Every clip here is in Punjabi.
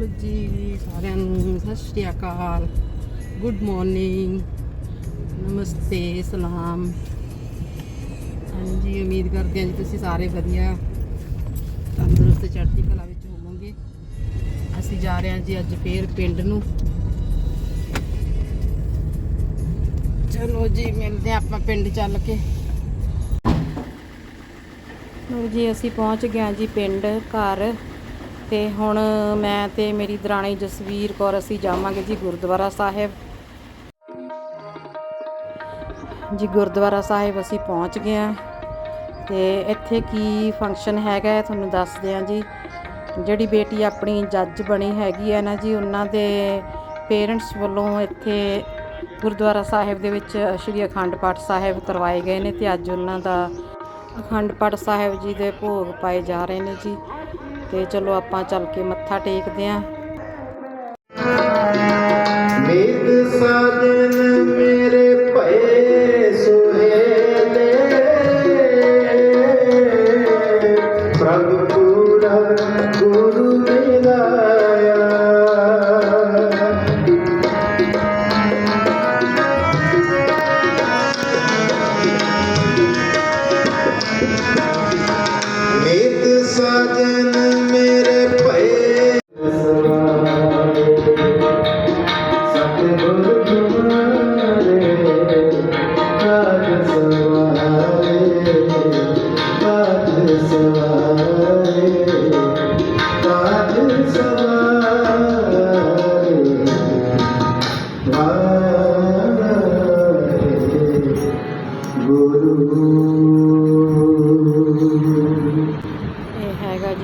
ਹੈਲੋ ਜੀ ਸਾਰਿਆਂ ਨੂੰ ਸਤਿ ਸ਼੍ਰੀ ਅਕਾਲ। ਗੁੱਡ ਮਾਰਨਿੰਗ ਨਮਸਤੇ, ਸਲਾਮ। ਹਾਂਜੀ, ਉਮੀਦ ਕਰਦੇ ਹਾਂ ਜੀ ਤੁਸੀਂ ਸਾਰੇ ਵਧੀਆ, ਤੰਦਰੁਸਤ, ਚੜ੍ਹਦੀ ਕਲਾ ਵਿੱਚ ਹੋਵੋਗੇ। ਅਸੀਂ ਜਾ ਰਹੇ ਹਾਂ ਜੀ ਅੱਜ ਫੇਰ ਪਿੰਡ ਨੂੰ। ਚਲੋ ਜੀ, ਮਿਲਦੇ ਹਾਂ ਆਪਾਂ ਪਿੰਡ ਚੱਲ ਕੇ। ਲੋ ਜੀ, ਅਸੀਂ ਪਹੁੰਚ ਗਏ ਜੀ ਪਿੰਡ ਘਰ। ਤੇ ਹੁਣ ਮੈਂ ਤੇ ਮੇਰੀ ਦਰਾਣੀ ਜਸਵੀਰ ਕੌਰ ਅਸੀਂ ਜਾਵਾਂਗੇ ਜੀ ਗੁਰਦੁਆਰਾ ਸਾਹਿਬ। ਜੀ ਗੁਰਦੁਆਰਾ ਸਾਹਿਬ ਅਸੀਂ ਪਹੁੰਚ ਗਏ ਹਾਂ ਤੇ ਇੱਥੇ ਕੀ ਫੰਕਸ਼ਨ ਹੈਗਾ ਤੁਹਾਨੂੰ ਦੱਸਦੇ ਹਾਂ ਜੀ। ਜਿਹੜੀ ਬੇਟੀ ਆਪਣੀ ਜੱਜ ਬਣੀ ਹੈਗੀ ਹੈ ਨਾ ਜੀ, ਉਹਨਾਂ ਦੇ ਪੇਰੈਂਟਸ ਵੱਲੋਂ ਇੱਥੇ ਗੁਰਦੁਆਰਾ ਸਾਹਿਬ ਦੇ ਵਿੱਚ ਸ਼੍ਰੀ ਅਖੰਡ ਪਾਠ ਸਾਹਿਬ ਕਰਵਾਏ ਗਏ ਨੇ ਤੇ ਅੱਜ ਉਹਨਾਂ ਦਾ ਅਖੰਡ ਪਾਠ ਸਾਹਿਬ ਜੀ ਦੇ ਭੋਗ ਪਾਏ ਜਾ ਰਹੇ ਨੇ ਜੀ। ਤੇ ਚਲੋ ਆਪਾਂ ਚੱਲ ਕੇ ਮੱਥਾ ਟੇਕਦੇ ਆਂ ਮੇਦ ਸਾਜਨ ਮੇਰੇ ਭਏ ਸੁਹੇਲੇ ਪ੍ਰਭ ਪੂਰਾ ਗੁਰੂ ਮਿਲਾਇਆ ਮੇਦ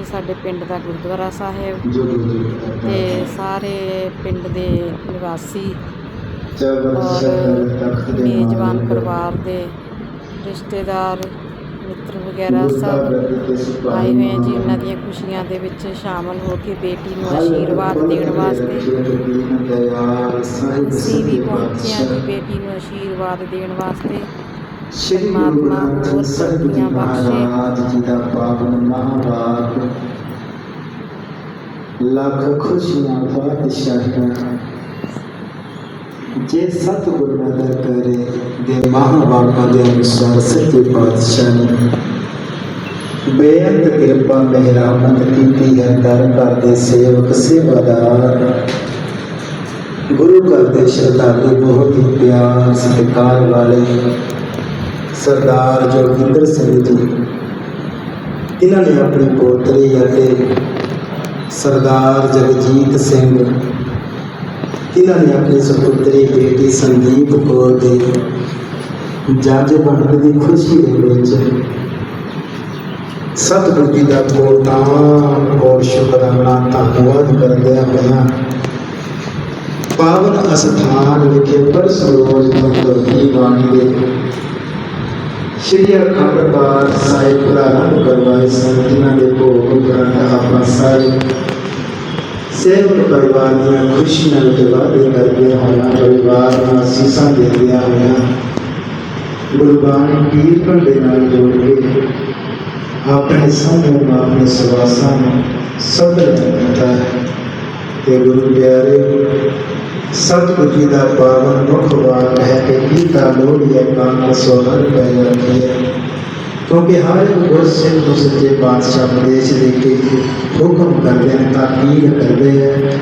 ਸਾਡੇ ਪਿੰਡ ਦਾ ਗੁਰਦੁਆਰਾ ਸਾਹਿਬ ਤੇ ਸਾਰੇ ਪਿੰਡ ਦੇ ਨਿਵਾਸੀ ਔਰ ਸ਼ਬਦ ਤਖਤ ਦੇ ਮੇਜਬਾਨ ਪਰਿਵਾਰ ਦੇ ਰਿਸ਼ਤੇਦਾਰ ਮਿੱਤਰ ਵਗੈਰਾ ਗੁਰੂ ਦਾ ਸਭ ਬਰਕਤ ਤੇ ਸਿਪਾਹੀ ਆਏ ਹੋਏ ਆ ਜੀ ਉਹਨਾਂ ਦੀਆਂ ਖੁਸ਼ੀਆਂ ਦੇ ਵਿੱਚ ਸ਼ਾਮਲ ਹੋ ਕੇ ਬੇਟੀ ਨੂੰ ਆਸ਼ੀਰਵਾਦ ਦੇਣ ਵਾਸਤੇ ਅਸੀਂ ਵੀ ਪਹੁੰਚੇ ਹਾਂ ਜੀ ਬੇਟੀ ਨੂੰ ਆਸ਼ੀਰਵਾਦ ਦੇਣ ਵਾਸਤੇ ਸ਼੍ਰੀ ਗੁਰੂ ਪਰਮਾਤਮਾ ਨਾਨਕ ਹੋਰ ਸਾਹਿਬ ਤਰੱਕੀਆਂ ਜੀ ਬਖਸ਼ੇ। ਮਹਾਰਾਜ ਜੀ ਦਾ ਪਾਵਨ ਮਹਾਵਾਕ ਲੱਖ ਖੁਸ਼ੀਆਂ ਬਾਦਸ਼ਾਹਾਂ ਜੇ ਸਤਿਗੁਰ ਨਦਰ ਕਰੇ, ਦੇ ਮਹਾਵਾਕਾਂ ਦੇ ਅਨੁਸਾਰ ਸੱਚੇ ਪਾਤਸ਼ਾਹ ਨੇ। ਬੇਅੰਤ ਕਿਰਪਾ ਮਿਹਰਾਮਤ ਕੀਤੀ ਹੈ, ਦਰ ਘਰ ਦੇ ਸੇਵਕ, ਸੇਵਾਦਾਰ। ਗੁਰੂ ਘਰ ਦੇ ਸ਼ਰਧਾਲੂ ਬਹੁਤ ਹੀ ਪਿਆਰ, ਸਤਿਕਾਰ ਵਾਲੇ ਸਰਦਾਰ ਜੋਗਿੰਦਰ ਸਿੰਘ ਜੀ। ਇਹਨਾਂ ਨੇ ਆਪਣੀ ਪੋਤਰੀ ਅਤੇ ਸਰਦਾਰ ਜਗਜੀਤ ਸਿੰਘ इन्होंने अपनी सुपुत्री, बेटी, संदीप को दी। जज बनने की खुशी सतगुरु का गोलदान और शुकराना धनवाद करद्या होया पावन अस्थान विखे परसरोज भगवती वाणी दे। श्री अखंड पाठ साहिब प्रारंभ करवाए सन जिन्होंने भोग ग्रंथ आपा साहिब ਜਿਨ੍ਹਾਂ ਦੇ ਭੋਗ ਉਪਰੰਤ ਆਪਾਂ ਸਾਰੇ ਸੇਵਕ ਪਰਿਵਾਰ ਦੀਆਂ ਖੁਸ਼ੀਆਂ ਦੇ ਵਾਅਦੇ ਕਰਦੇ ਹੋਇਆ ਪਰਿਵਾਰ ਨੂੰ ਅਸੀਸਾਂ ਦਿੰਦਿਆਂ ਹੋਇਆ ਗੁਰਬਾਣੀ ਕੀਰਤਨ ਦੇ ਨਾਲ ਜੋੜ ਕੇ ਆਪਣੇ ਸਮੂਹ ਨੂੰ ਆਪਣੇ ਸਵਾਸਾਂ ਨੂੰ ਸਬਰ ਦਿੱਤਾ ਹੈ ਤੇ ਗੁਰੂ ਪਿਆਰੇ ਸਤਿਗੁਰੂ ਜੀ ਦਾ ਪਾਵਨ ਮੁਖ ਵਾਕ ਹੈ ਕਿ ਕੀਤਾ ਲੋੜੀਏ ਕਾਨ ਸੋਹਰ ਪੈ ਜਾਂਦੀ ਹੈ ਕਿਉਂਕਿ ਹਰ ਇੱਕ ਗੁਰਸਿੱਖ ਨੂੰ ਸੱਚੇ ਪਾਤਸ਼ਾਹ ਉਪਦੇਸ਼ ਦੇ ਕੇ ਹੁਕਮ ਕਰਦੇ ਹਨ ਤਾਕੀਦ ਕਰਦੇ ਹੈ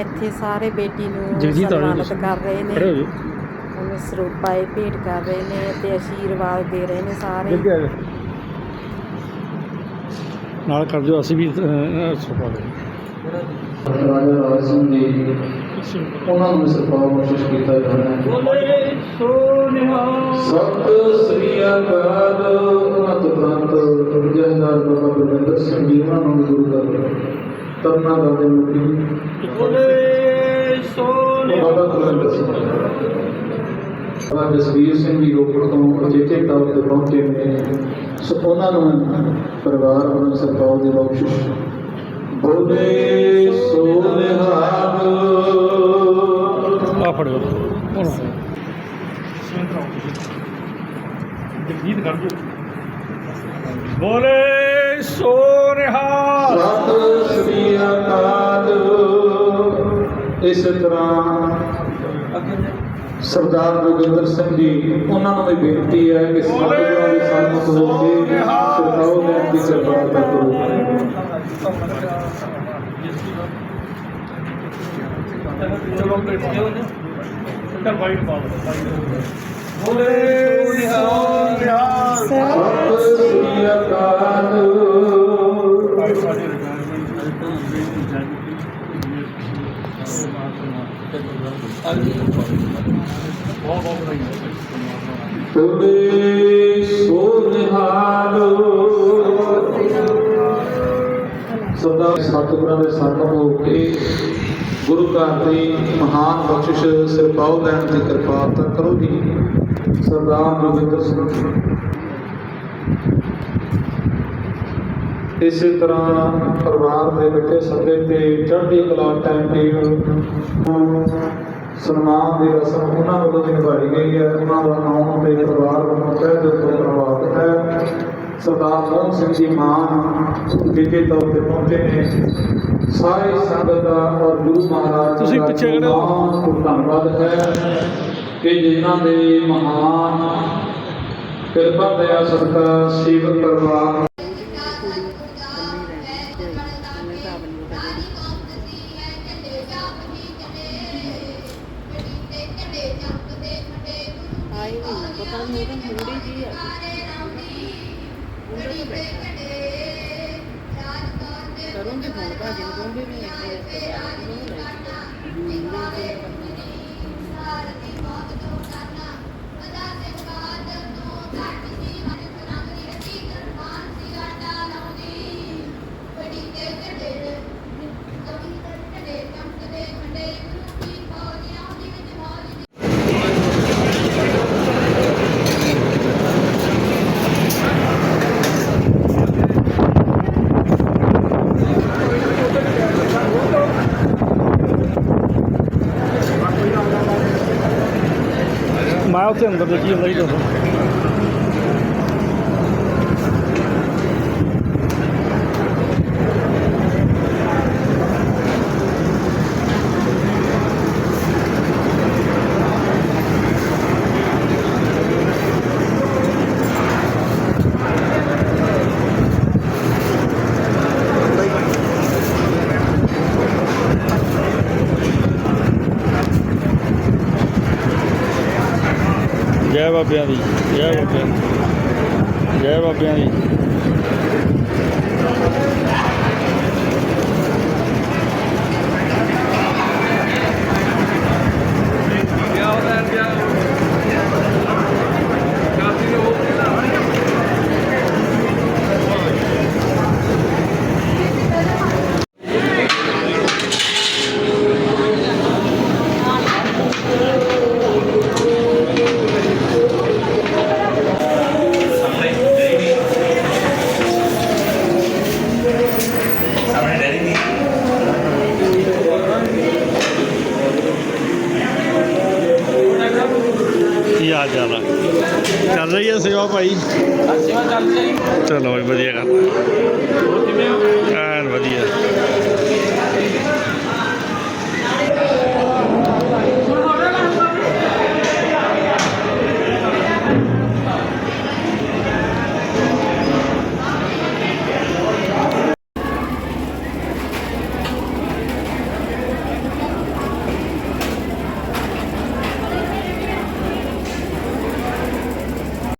ਇੱਥੇ ਸਾਰੇ ਬੇਟੀ ਨੂੰ ਸਨਮਾਨਿਤ। ਕਰ ਰਹੇ ਨੇ। ਉਹਨੂੰ ਸਰੂਪਾਏ ਭੇਟ ਕਰ ਰਹੇ ਨੇ ਤੇ ਆਸ਼ੀਰਵਾਦ ਦੇ ਰਹੇ ਨੇ ਸਾਰੇ। ਨਾਲ ਕਰ ਦਿਓ ਅਸੀਂ ਵੀ ਸੁਪਾ ਦੇ ਰਾਜਾ ਰਾਜ ਸਿੰਘ ਜੀ ਉਹਨਾਂ ਨੂੰ ਸਰਕਾਰ ਕੋਸ਼ਿਸ਼ ਕੀਤਾ ਜਾਣਾ ਹੈ। ਬੋਲੇ ਸੋ ਨਿਹਾਲ ਸਤਿ ਸ੍ਰੀ ਅਕਾਲ। ਉਹਨਾਂ ਤੋਂ ਪ੍ਰਾਪਤ ਜਹਦਾਰ ਬਾਬਾ ਗੁਰਵਿੰਦਰ ਸਿੰਘ ਜੀ ਉਹਨਾਂ ਨੂੰ ਗੁਰੂ ਦਾ ਤਰਨਾ ਕਰਦੇ ਮੁਖੀ ਬੋਲੇ ਸੋ ਬਾਬਾ ਗੁਰਵਿੰਦਰ ਸਿੰਘ ਬਾਬਾ ਜਸਵੀਰ ਸਿੰਘ ਜੀ ਰੋਪੜ ਤੋਂ ਅਜੇਤੇ ਤੌਰ ਤੇ ਪਹੁੰਚੇ ਨੇ ਸੋ ਉਹਨਾਂ ਨੂੰ ਪਰਿਵਾਰ ਵੱਲੋਂ ਸਰਕਾਰ ਦੀ ਬਖਸ਼ਿਸ਼ ਬੋਲੇ ਸੋ ਨਿਹਾਲ ਆ ਫੜਿਓ ਹੁਣ ਸੈਂਟਰ ਆਓ ਜਗਜੀਤ ਕਰ ਦਿਓ ਬੋਲੇ ਇਸ ਤਰ੍ਹਾਂ ਸਰਦਾਰ ਜੋਗਿੰਦਰ ਸਿੰਘ ਜੀ ਉਹਨਾਂ ਨੂੰ ਵੀ ਬੇਨਤੀ ਹੈ ਕਿ ਸਾਧੂਆਂ ਦੀ ਸੰਗਤ ਹੋ ਕੇ ਸਰਦਾਰ ਲੈਣ ਦੀ ਕਿਰਪਾਲਤਾ ਕਰੋ ਚਲੋ ਬੈਠ ਜਾਓ ਨਾ ਤਾਂ ਵਾਈਟ ਪਾ ਲਓ ਬੋਲੇ ਸੋ ਨਿਹਾਲ ਸਤਿ ਸ੍ਰੀ ਅਕਾਲ ਬੋਲੇ ਸੋ ਨਿਹਾਲ ਸਦਾ ਸਤਿਗੁਰਾਂ ਦੇ ਸੰਗਤ ਹੋ ਕੇ ਗੁਰੂ ਘਰ ਦੀ ਮਹਾਨ ਬਖਸ਼ਿਸ਼ ਸਿਰਪਾਉ ਲੈਣ ਦੀ ਕਿਰਪਾਲਤਾ ਕਰੋ ਜੀ ਸਰਦਾਰ ਜੋਗਿੰਦਰ ਸਿੰਘ ਇਸੇ ਤਰ੍ਹਾਂ ਪਰਿਵਾਰ ਦੇ ਬੈਠੇ ਸੱਦੇ ਤੇ ਚੜ੍ਹਦੀ ਕਲਾ ਟਾਈਮ ਟੇਬਲ ਸਨਮਾਨ ਦੀ ਰਸਮ ਉਹਨਾਂ ਵੱਲੋਂ ਨਿਭਾਈ ਗਈ ਹੈ। ਉਹਨਾਂ ਦਾ ਨਾਮ ਤੇ ਪਰਿਵਾਰ ਵੱਲੋਂ ਤਹਿ ਦਿਲ ਤੋਂ ਪ੍ਰਭਾਵਿਤ ਹੈ। ਸਰਦਾਰ ਮੋਹਨ ਸਿੰਘ ਜੀ ਮਾਨ ਵਿਜੇ ਤੌਰ ਤੇ ਪਹੁੰਚੇ ਨੇ। ਸਾਰੀ ਸੰਗਤ ਦਾ ਔਰ ਗੁਰੂ ਮਹਾਰਾਜ ਤੁਸੀਂ ਪਿੱਛੇ ਖੜੇ ਹੋ। ਬਹੁਤ ਧੰਨਵਾਦ ਹੈ ਕਿ ਜਿਨ੍ਹਾਂ ਦੇ ਮਹਾਨ ਕਿਰਪਾ ਦਇਆ ਸਦਕਾ ਸੇਵਕ ਪਰਿਵਾਰ ਆਈ ਨਹੀਂ, ਪਤਾ ਨਹੀਂ ਉਹਦੀ ਮੁੰਡੀ ਜੀ ਆ। ਕਰੂੰਗੀ ਫੋਨ ਭਾਜੀ ਨੂੰ ਕਹੂੰਗੀ ਵੀ ਇੱਥੇ ਰਿਸ਼ਤੇਦਾਰ ਨੂੰ ਲੈ ਕੇ આવશે ને તમે જીવ લઈ જશો ਬਾਬਿਆਂ ਦੀ ਜੈ ਬਾਬਿਆਂ ਦੀ ਜੈ ਬਾਬਿਆਂ ਦੀ।